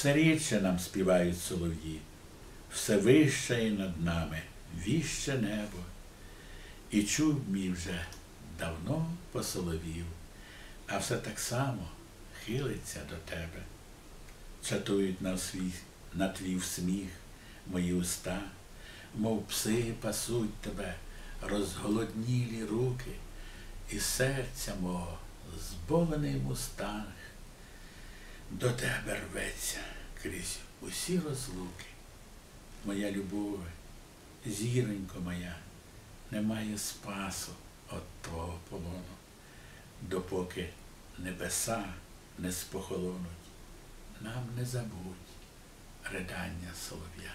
Все рідше нам співають солов'ї, все вище і над нами, віще небо. І чуб мій вже давно посоловів, а все так само хилиться до тебе. Чатують на, свій, на твій сміх мої уста, мов пси пасуть тебе, розголоднілі руки, і серця мого зболений мустанг до тебе рветься крізь усі розлуки. Моя любове, зіронько моя, немає спасу от твого полону, допоки небеса не спохолонуть, нам не забудь ридання солов'я.